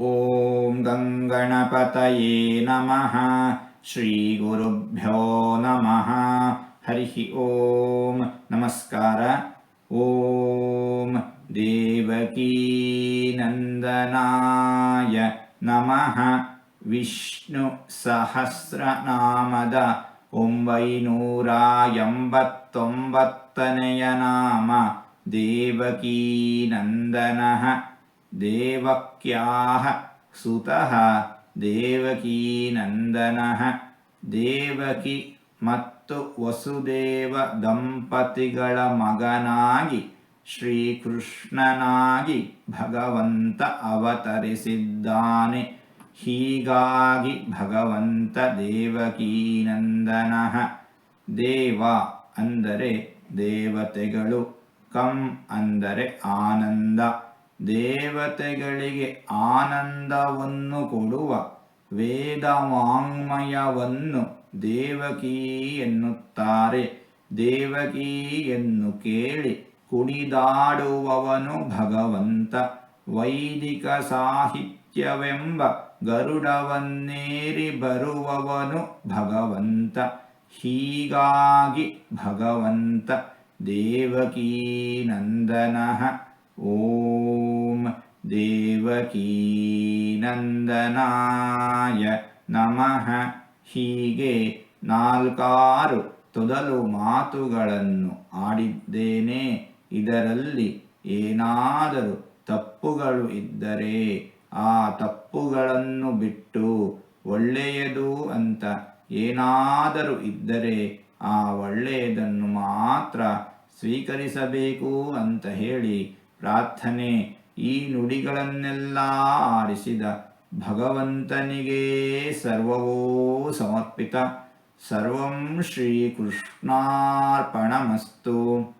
ॐ गङ्गणपतये नमः। श्रीगुरुभ्यो नमः। हरिः ॐ नमस्कार। ॐ देवकीनन्दनाय नमः। विष्णुसहस्रनामद ओम्बैनूरायम्बत्तनय नाम देवकीनन्दनः ದೇವಕೀನಂದನಃ ದೇವಕ್ಯಾः ಸುತಃ ದೇವಕೀನಂದನಃ ದೇವಕಿ ಮತ್ತು ವಸುದೇವ ದಂಪತಿಗಳ ಮಗನಾಗಿ ಶ್ರೀಕೃಷ್ಣನಾಗಿ ಭಗವಂತ ಅವತರಿಸಿದ್ದಾನೆ ಹೀಗಾಗಿ ಭಗವಂತ ದೇವಕೀನಂದನಃ ದೇವ ಅಂದರೆ ದೇವತೆಗಳು ಕಂ ಅಂದರೆ ಆನಂದ ದೇವತೆಗಳಿಗೆ ಆನಂದವನ್ನು ಕೊಡುವ ವೇದವಾಂಗ್ಮಯವನ್ನು ದೇವಕೀ ಎನ್ನುತ್ತಾರೆ. ದೇವಕೀಯನ್ನು ಕೇಳಿ ಕುಣಿದಾಡುವವನು ಭಗವಂತ. ವೈದಿಕ ಸಾಹಿತ್ಯವೆಂಬ ಗರುಡವನ್ನೇರಿ ಬರುವವನು ಭಗವಂತ. ಹೀಗಾಗಿ ಭಗವಂತ ದೇವಕೀನಂದನಃ ಓಂ ದೇವಕೀನಂದನಾಯ ನಮಃ. ಹೀಗೆ ನಾಲ್ಕಾರು ತೊದಲು ಮಾತುಗಳನ್ನು ಆಡಿದ್ದೇನೆ. ಇದರಲ್ಲಿ ಏನಾದರೂ ತಪ್ಪುಗಳು ಇದ್ದರೆ ಆ ತಪ್ಪುಗಳನ್ನು ಬಿಟ್ಟು ಒಳ್ಳೆಯದು ಅಂತ ಏನಾದರೂ ಇದ್ದರೆ ಆ ಒಳ್ಳೆಯದನ್ನು ಮಾತ್ರ ಸ್ವೀಕರಿಸಬೇಕು ಅಂತ ಹೇಳಿ ಪ್ರಾರ್ಥನೆ ಈ ನುಡಿಗಳನ್ನೆಲ್ಲ ಆರಿಸಿದ ಭಗವಂತನಿಗೆ ಸರ್ವವೋ ಸಮರ್ಪಿತ. ಸರ್ವಂ ಶ್ರೀಕೃಷ್ಣಾರ್ಪಣಮಸ್ತು.